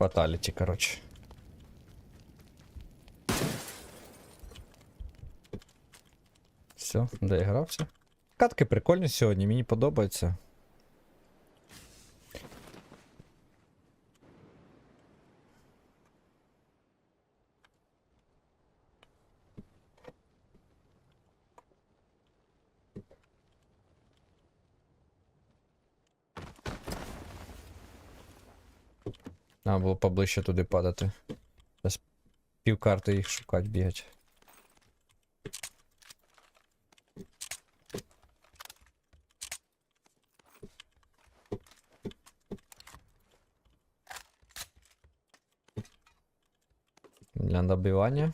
Фаталіті, коротше. Все, доігрався. Катки прикольні сьогодні, мені подобається. Треба було поближче туди падати. Зараз пів карти їх шукати, бігать. Для добивання.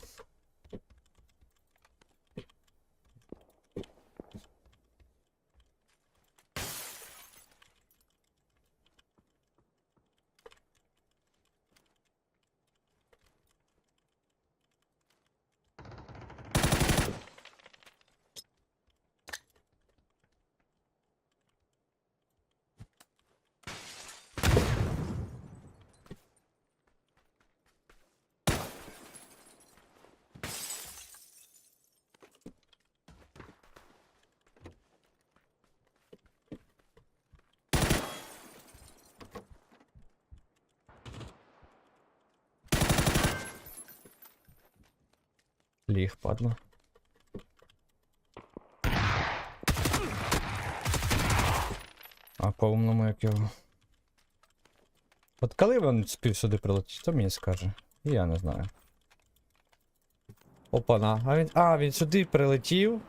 Ліг, падла. А по умному як його. От коли він спів сюди прилетить, то мені скаже. Я не знаю. Опана. А він. А, він сюди прилетів.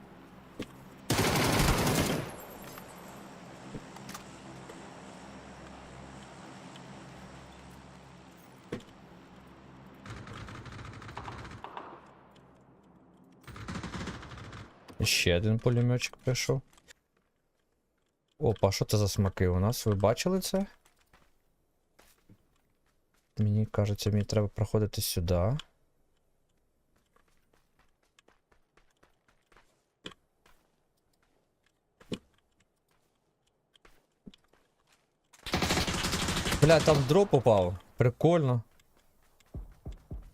Ще один пулеметчик прийшов. Опа, що це за смаки у нас? Ви бачили це? Мені кажеться, мені треба проходити сюди. Бля, там дроп упав. Прикольно.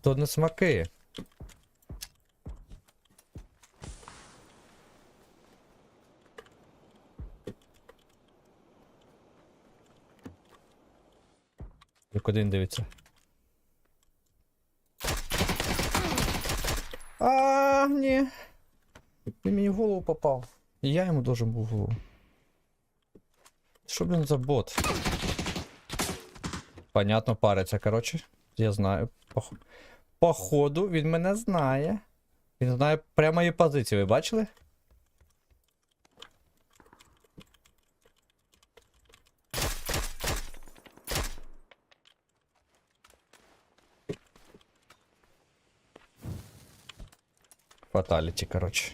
То не смаки. Як один дивиться. А, ні. Він мені в голову попав. І я йому должен був в голову. Що, блін, за бот? Понятно, париться, коротше. Я знаю. Походу, він мене знає. Він знає прямо її позиції, ви бачили? Фаталіті, коротше.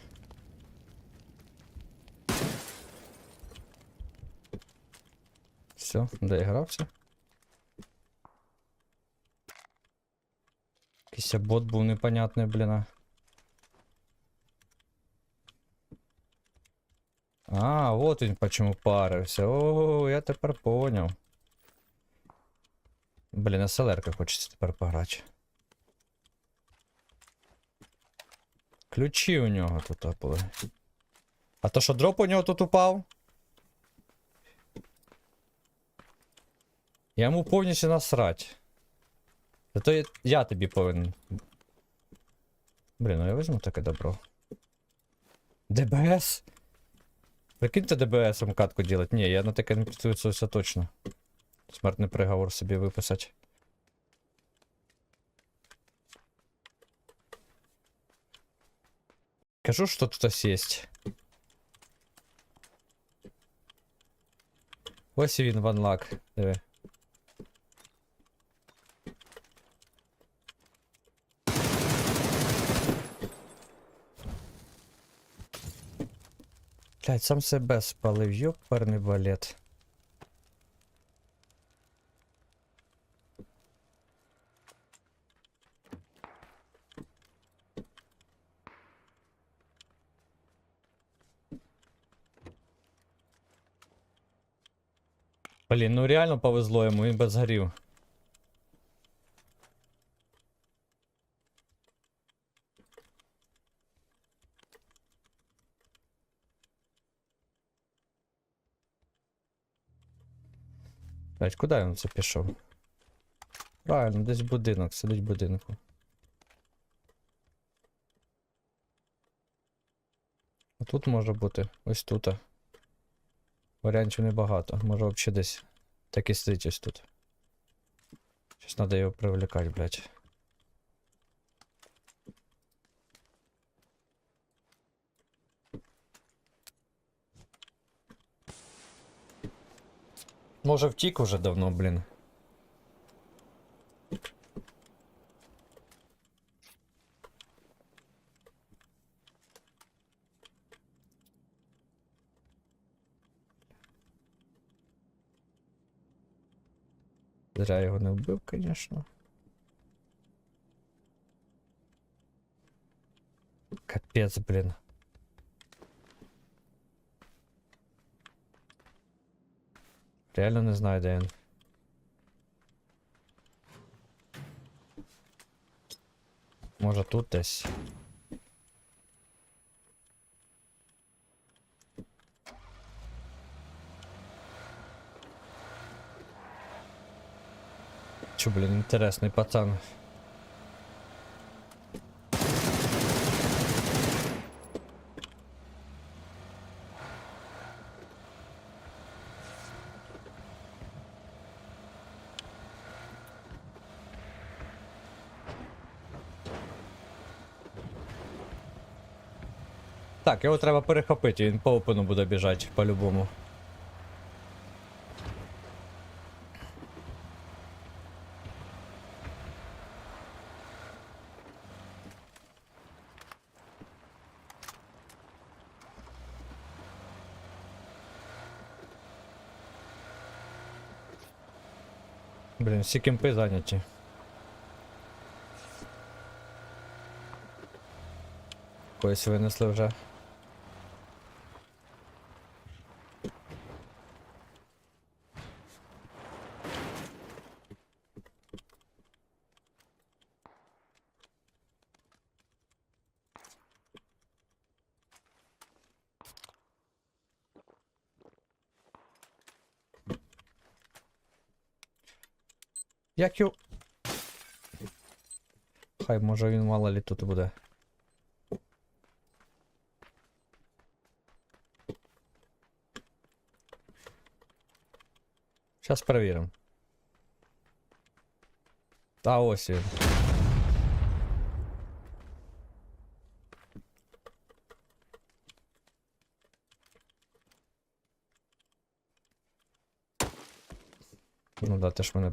Все, доігрався. Якийсь бот був непонятний, блін. а. А, вот він почему парився. О, я тепер поняв. Блін, СЛР хочеться тепер пограти. Ключі у нього тут були. А то що дроп у нього тут упав? Я йому повністю насрать. Зато я, тобі повинен. Блін, ну я візьму таке добро. ДБС? Прикиньте ДБСом катку делать. Ні, я на таке не підписуюся точно. Смертний приговор собі виписати. Кажу, що тут есть. Ось він ванлак. Диви. Блять, сам себе спалив, ёперний балет. Блін, ну реально повезло йому, він без горів. Блять, куди він це пішов? Правильно, десь будинок, сидить будинку. А тут може бути ось тут. Варіантів небагато, може взагалі десь так и сидить ось тут. Сейчас надо его привлекать, блядь. Може втік уже давно, блін. Зря його не вбив, звісно. Капець, блін. Реально не знаю, де він. Може тут десь. Чё, блин, интересный пацан. Так, його треба перехопити, він по опену буде біжати по-любому. Блін, всі кемпи зайняті. Когось винесли вже. Як його... Хай може він мало лі тут буде. Зараз перевіримо. Та ось він. Ну да, ти ж мене.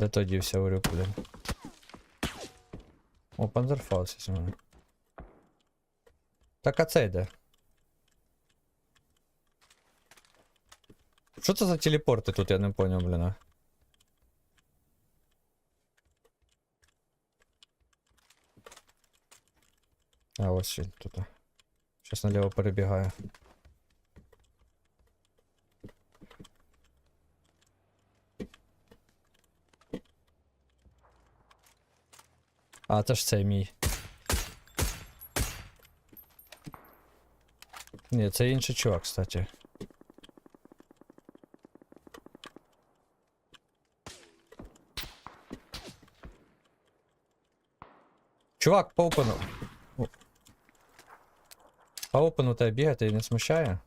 Де тоді вся урюк, блін? О, панзерфаус у мене. Так а це йде. Що це за телепорти тут, я не поняв, блін. а? Ось він тут. Щас наліво перебігаю. А, це ж цей мій. Ні, це інший чувак, кстати. Чувак, по опену. По опену тебе бігати і не смущає?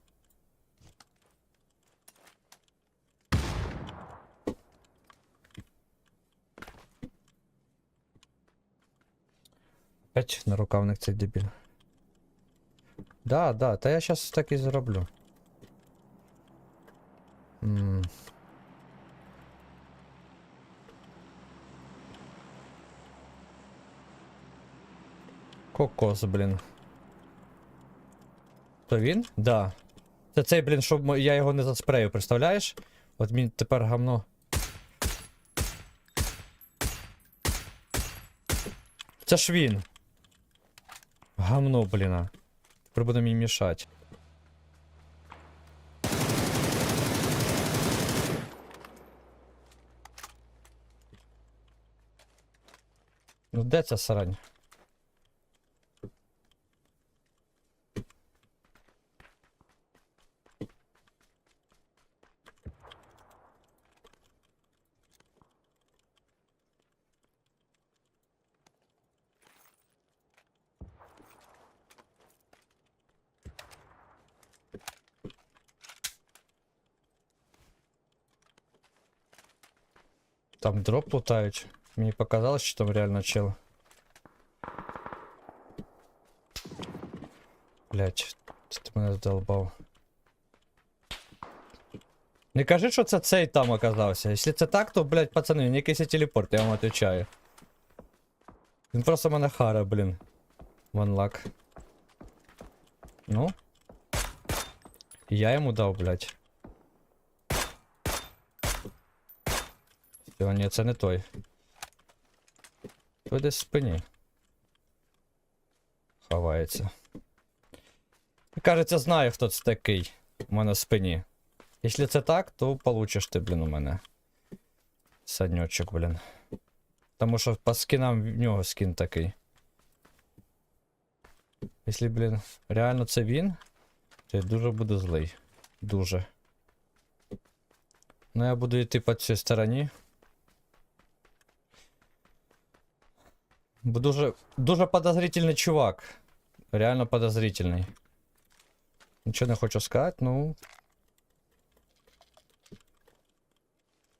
Опять на рукавник цей дебіль. Да, да, та я щас так і зроблю. М. Кокос, блін. То він? Да. Це цей, блін, щоб я його не заспрею, представляєш? От мені тепер гамно. Це ж він. Гамно, блін. Тепер буде мені мішати. Ну де ця срань? Там дроп лутають. Мені показалось, що там реально чел. Блять, це ти мене здолбав. Не кажи, що це цей там оказався. Якщо це так, то, блять, пацани, він якийсь телепорт, я вам отвечаю. Він просто мене хара, блін. One luck. Ну. Я йому дав, блять. Все, ні, це не той. Той десь в спині. Ховається. Кажеться, знаю, хто це такий. У мене в спині. Якщо це так, то получиш ти, блін, у мене. Саньочок, блін. Тому що по скінам в нього скін такий. Якщо, блін, реально це він, то я дуже буду злий. Дуже. Ну я буду йти по цій стороні. Бо дуже, дуже подозрительний чувак. Реально подозрительний. Нічого не хочу сказати, ну.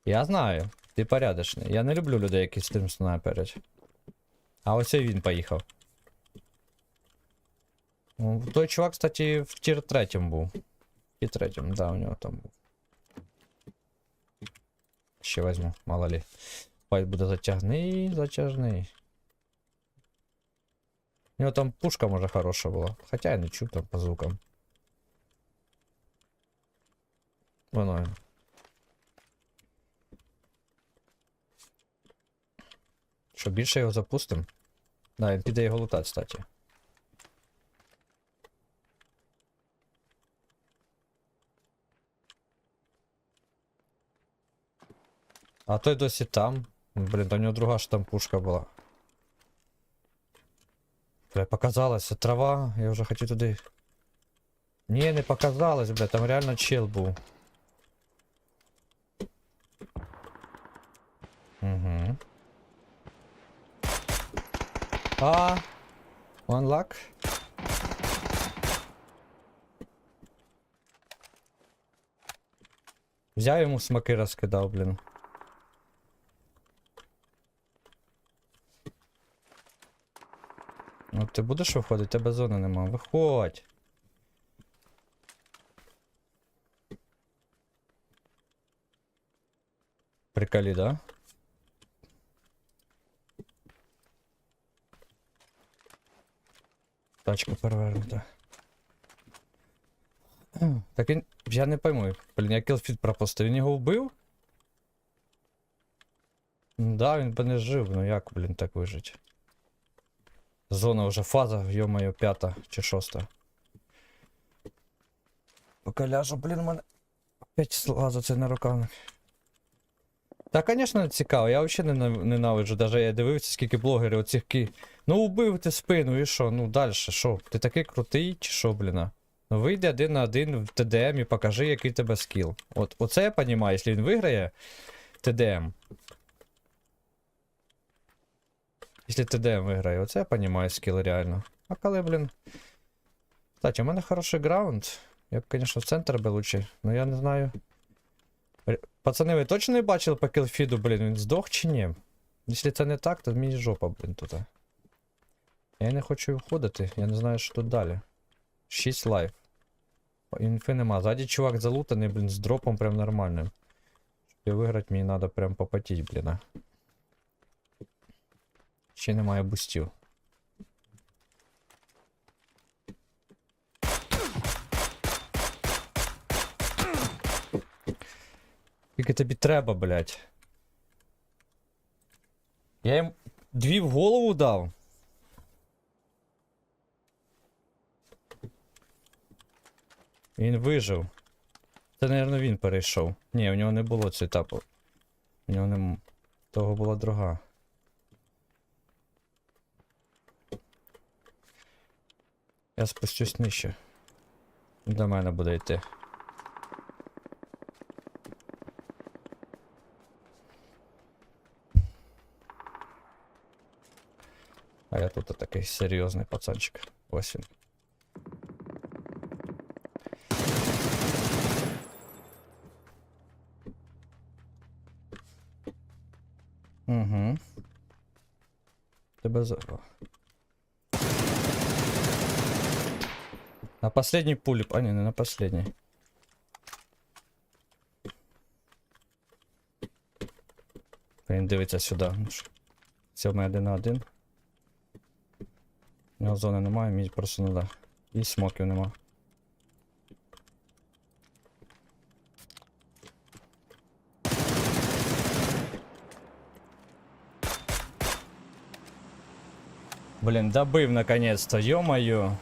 Я знаю, ти порядочний. Я не люблю людей, які з тим снайперять. А ось і він поїхав. Ну, Той чувак, кстати, в тір третьому був. Тір третьому, да, у нього там був. Ще возьму, мало ли. Файт буде затяжний, затяжний. У нього там пушка може хороша була. Хоча я не чув там по звукам. Воно. він. Що, більше його запустим? Да, він піде його лутати, кстати. А той досі там. Блін, до нього друга ж там пушка була. Бля, показалося, трава, я вже хотів туди. Ні, не показалось, бля, там реально чел був. Угу. А, one luck. Взяв йому смаки розкидав, блін. Ну ти будеш виходити? Тебе зони нема. Виходь. Приколі, да? Тачка перевернута. Так він. Я не пойму. Блін, я кілфіт пропустив. Він його вбив? Да, він би не жив, ну як, блін, так вижить. Зона вже фаза, йо-моє, п'ята чи шоста. Поки ляжу, блін, у мене. Опять лазу це на руках. Та, звісно, цікаво. Я взагалі не ненавиджу. Даже я дивився, скільки блогерів оцих ки. Ну убив ти спину і що? Ну далі, що? Ти такий крутий чи що, бліна? Ну вийди один на один в ТДМ і покажи, який тебе скіл. От оце я розумію, якщо він виграє ТДМ. Якщо ТДМ виграє, оце я розумію скіл реально. А коли, блін. Кстати, у мене хороший граунд. Я б, звісно, в центр би лучше, но я не знаю. Пацани, ви точно не бачили по кілфіду, блін, він здох чи ні? Якщо це не так, то мені жопа, блін, тут. Я не хочу виходити, я не знаю, що тут далі. 6 лайф. Інфи нема. Ззаді чувак залутаний, блін, з дропом прям нормальним. Щоб виграти, мені треба прям попотіть, блін. Ще немає бустів. Скільки тобі треба, блядь? Я їм дві в голову дав. Він вижив. Це, мабуть, він перейшов. Ні, у нього не було цього етапу. У нього не. Того була друга. Я спустюсь нижче. До мене буде йти. А я тут такий серйозний пацанчик. Ось він. Угу. Тебе за. На последній пулі. А ні, не на последній. Він дивиться сюди. Ну що, Сьомий один на один. У нього зони немає, мій просто не да. І смоків нема. Блін, добив наконец-то, ё-моё.